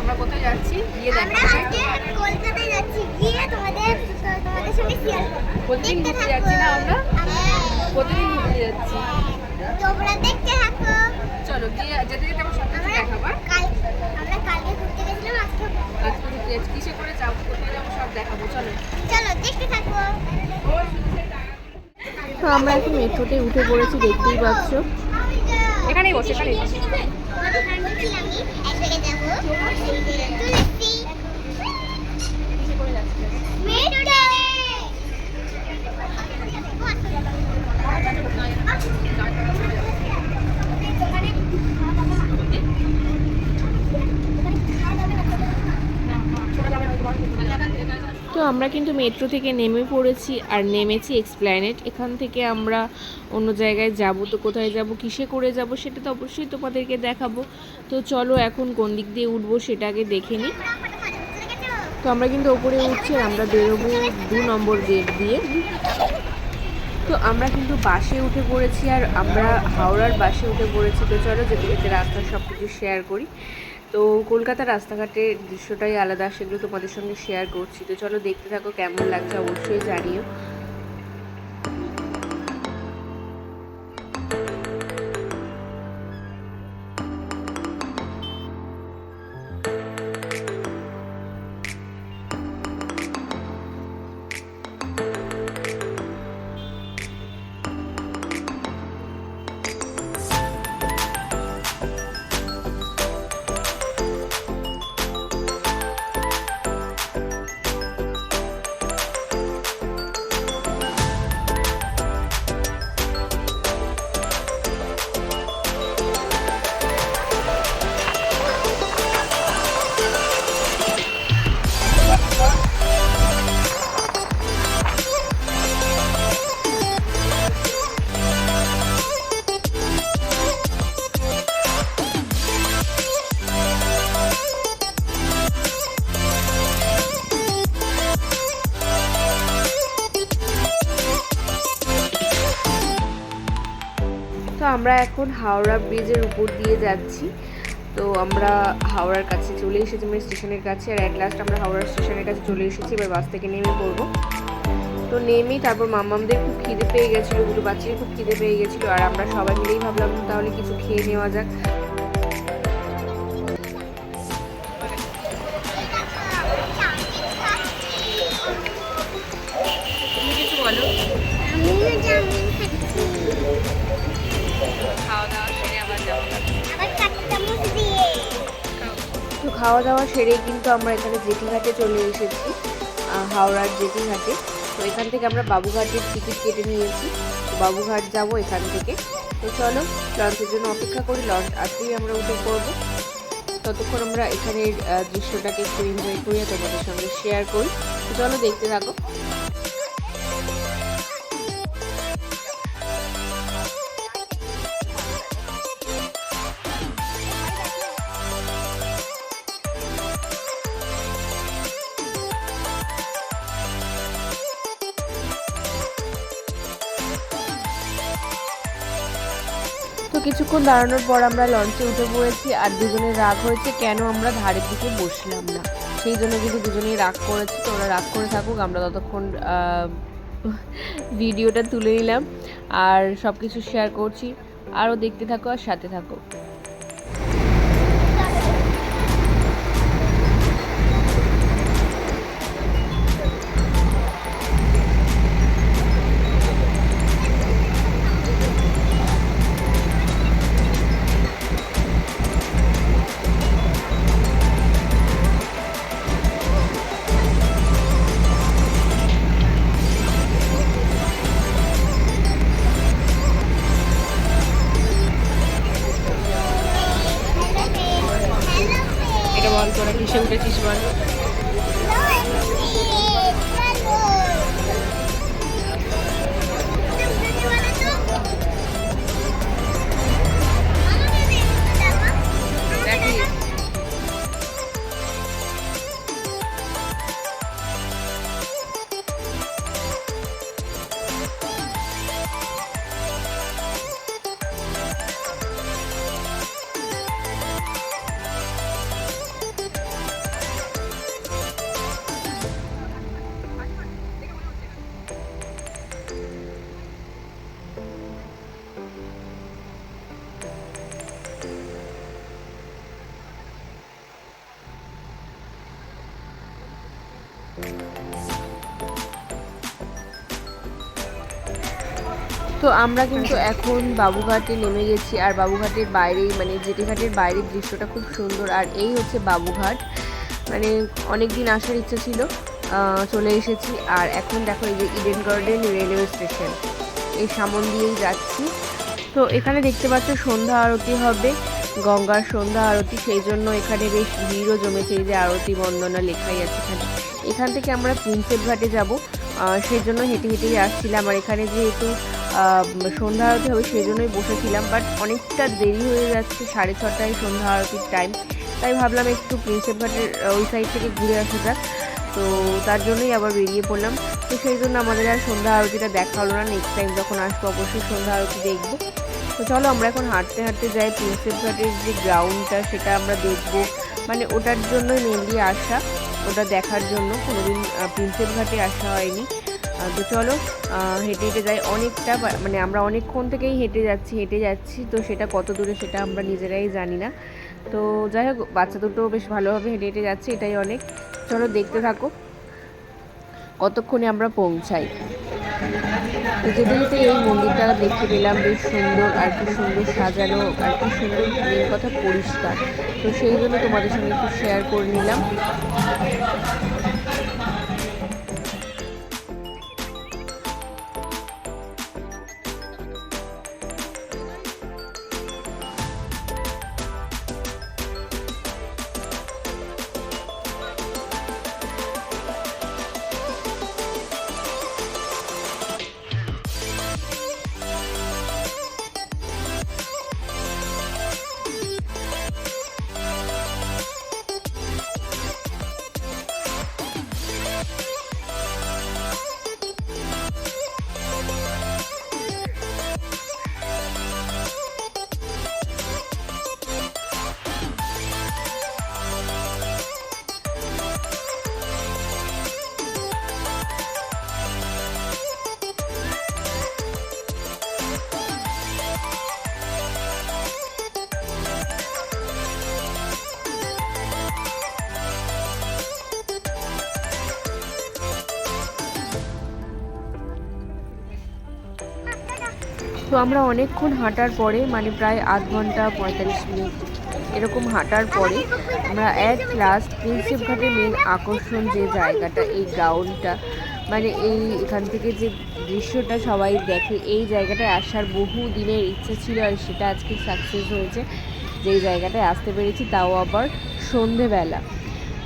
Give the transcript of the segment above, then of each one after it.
আমরা কোথায় যাচ্ছি? গিয়ে কলকাতায় যাচ্ছি। গিয়ে তোমাদের তোমাদের সঙ্গে শেয়ার প্রতিদিন ঘুরতে যাচ্ছি না আমরা? হ্যাঁ। প্রতিদিন ঘুরতে যাচ্ছি। তোমরা দেখতে থাকো। চলো গিয়ে যেতে যেতে আমার সব কিছু দেখাবা আমরা কালকে ঘুরতে গেছিলাম আজকে আজকে ঘুরতে যাচ্ছি। কিসে করে যাব কোথায় যাব সব দেখাবো চলো। চলো দেখতে থাকো। তো আমরা এখন মেট্রোতে উঠে পড়েছি দেখতেই পাচ্ছ। এখানেই বসে এখানেই বসে আমাদের ফ্রেন্ড ছিল আমি একসাথে যাব তুলসী মেট্রো তো আমরা কিন্তু মেট্রো থেকে নেমে পড়েছি আর নেমেছি এক্সপ্ল্যানেট এখান থেকে আমরা অন্য জায়গায় যাব। তো কোথায় যাব, কিসে করে যাব, সেটা তো অবশ্যই তোমাদেরকে দেখাবো। তো চলো এখন কোন দিক দিয়ে উঠবো সেটা আগে দেখে নিই। তো আমরা কিন্তু ওপরে উঠছি আমরা বেরোবো দু নম্বর গেট দিয়ে। তো আমরা কিন্তু বাসে উঠে পড়েছি আর আমরা হাওড়ার বাসে উঠে পড়েছি। তো চলো যেতে যেতে রাস্তার সব কিছু শেয়ার করি। তো কলকাতার রাস্তাঘাটের দৃশ্যটাই আলাদা, সেগুলো তোমাদের সঙ্গে শেয়ার করছি। তো চলো দেখতে থাকো কেমন লাগছে, অবশ্যই জানিও। তো আমরা এখন হাওড়া ব্রিজের উপর দিয়ে যাচ্ছি। তো আমরা হাওড়ার কাছে চলে এসেছি মানে স্টেশনের কাছে। আর অ্যাট লাস্ট আমরা হাওড়া স্টেশনের কাছে চলে এসেছি এবার বাস থেকে নেমে পড়ব। তো নেমেই তারপর মামামদের খুব খিদে পেয়ে গেছিল দুটো বাচ্চাদের খুব খিদে পেয়ে গেছিল। আর আমরা সবাই মিলেই ভাবলাম তাহলে কিছু খেয়ে নেওয়া যাক। তুমি কিছু বলো? খাওয়া দাওয়া সেরে তো খাওয়া দাওয়া সেরে কিন্তু আমরা এখানে জেঠিঘাটে চলে এসেছি হাওড়ার জেঠিঘাটে। তো এখান থেকে আমরা বাবুঘাটের টিকিট কেটে নিয়েছি। বাবুঘাট যাব এখান থেকে। তো চলো লঞ্চের জন্য অপেক্ষা করি। লঞ্চ আসলেই আমরা উঠে পড়ব। ততক্ষণ আমরা এখানের দৃশ্যটাকে একটু এনজয় করি তোমাদের সঙ্গে শেয়ার করি। চলো দেখতে থাকো। কিছুক্ষণ দাঁড়ানোর পর আমরা লঞ্চে উঠে পড়েছি আর দুজনের রাগ হয়েছে, কেন আমরা ধারের দিকে বসলাম না? সেই জন্য কিন্তু দুজনেই রাগ করেছি, তো ওরা রাগ করে থাকুক, আমরা ততক্ষণ ভিডিওটা তুলে নিলাম আর সব কিছু শেয়ার করছি। আরও দেখতে থাকো আর সাথে থাকো। বল তোরা কিসে তো আমরা কিন্তু এখন বাবুঘাটে নেমে গেছি আর বাবুঘাটের বাইরেই মানে জেটিঘাটের বাইরের দৃশ্যটা খুব সুন্দর। আর এই হচ্ছে বাবুঘাট। মানে অনেক দিন আসার ইচ্ছা ছিল চলে এসেছি। আর এখন দেখো এই যে ইডেন গার্ডেন রেলওয়ে স্টেশন এই সামন দিয়েই যাচ্ছি। তো এখানে দেখতে পাচ্ছ সন্ধ্যা আরতি হবে, গঙ্গার সন্ধ্যা আরতি। সেই জন্য এখানে বেশ ভিড়ও জমেছে, এই যে আরতি বন্দনা লেখাই আছে এখানে। এখান থেকে আমরা প্রিন্সেপ ঘাটে যাব সেই জন্য হেঁটে হেঁটেই আসছিলাম। আর এখানে যেহেতু সন্ধ্যা আরতি হবে সেই জন্যই বসেছিলাম বাট অনেকটা দেরি হয়ে যাচ্ছে, সাড়ে ছটায় সন্ধ্যা আরতির টাইম তাই ভাবলাম একটু প্রিন্সেপ ঘাটের ওই সাইড থেকে ঘুরে আসা যাক। তো তার জন্যই আবার বেরিয়ে পড়লাম। তো সেই জন্য আমাদের আর সন্ধ্যা আরতিটা দেখা হলো না নেক্সট টাইম যখন আসব অবশ্যই সন্ধ্যা আরতি দেখব। তো চলো আমরা এখন হাঁটতে হাঁটতে যাই, প্রিন্সেপ ঘাটের যে গ্রাউন্ডটা সেটা আমরা দেখব। মানে ওটার জন্যই মেনলি আসা, ওটা দেখার জন্য। কোনোদিন প্রিন্সেপ ঘাটে আসা হয়নি। তো চলো হেঁটে হেঁটে যাই। অনেকটা মানে আমরা অনেকক্ষণ থেকেই হেঁটে যাচ্ছি হেঁটে যাচ্ছি। তো সেটা কত দূরে সেটা আমরা নিজেরাই জানি না। তো যাই হোক, বাচ্চা দুটো বেশ ভালোভাবে হেঁটে হেঁটে যাচ্ছে, এটাই অনেক। চলো দেখতে থাকো কতক্ষণে আমরা পৌঁছাই। তো যেতে যেতে এই মন্দিরটা দেখতে পেলাম, বেশ সুন্দর আর কি সুন্দর সাজানো, আর কি সুন্দর মেন কথা পরিষ্কার। তো সেই জন্য তোমাদের সঙ্গে একটু শেয়ার করে নিলাম। তো আমরা অনেকক্ষণ হাঁটার পরে মানে প্রায় আধ ঘণ্টা পঁয়তাল্লিশ মিনিট এরকম হাঁটার পরে আমরা অ্যাট লাস্ট প্রিন্সেপ মেন আকর্ষণ যে জায়গাটা, এই গ্রাউন্ডটা মানে এই এখান থেকে যে দৃশ্যটা সবাই দেখে, এই জায়গাটায় আসার বহু দিনের ইচ্ছা ছিল আর সেটা আজকে সাকসেস হয়েছে। যেই জায়গাটায় আসতে পেরেছি তাও আবার সন্ধেবেলা।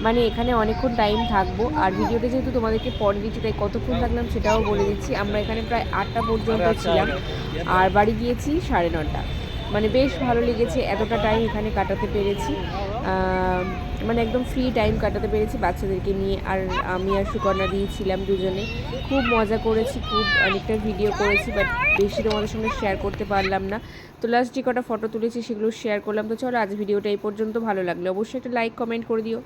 মানে এখানে অনেকক্ষণ টাইম থাকব। আর ভিডিওটা যেহেতু তোমাদেরকে পরে দিচ্ছি তাই কতক্ষণ থাকলাম সেটাও বলে দিচ্ছি। আমরা এখানে প্রায় আটটা পর্যন্ত ছিলাম। আর বাড়ি গিয়েছি সাড়ে নটা। মানে বেশ ভালো লেগেছে এতটা টাইম এখানে কাটাতে পেরেছি। মানে একদম ফ্রি টাইম কাটাতে পেরেছি বাচ্চাদেরকে নিয়ে। আর আমি আর সুকন্যা দিয়েছিলাম দুজনে। খুব মজা করেছি খুব অনেকটা ভিডিও করেছি বাট বেশি তোমাদের সঙ্গে শেয়ার করতে পারলাম না। তো লাস্ট যে কটা ফটো তুলেছি সেগুলো শেয়ার করলাম। তো চলো আজ ভিডিওটা এই পর্যন্ত ভালো লাগল। অবশ্যই একটা লাইক কমেন্ট করে দিও।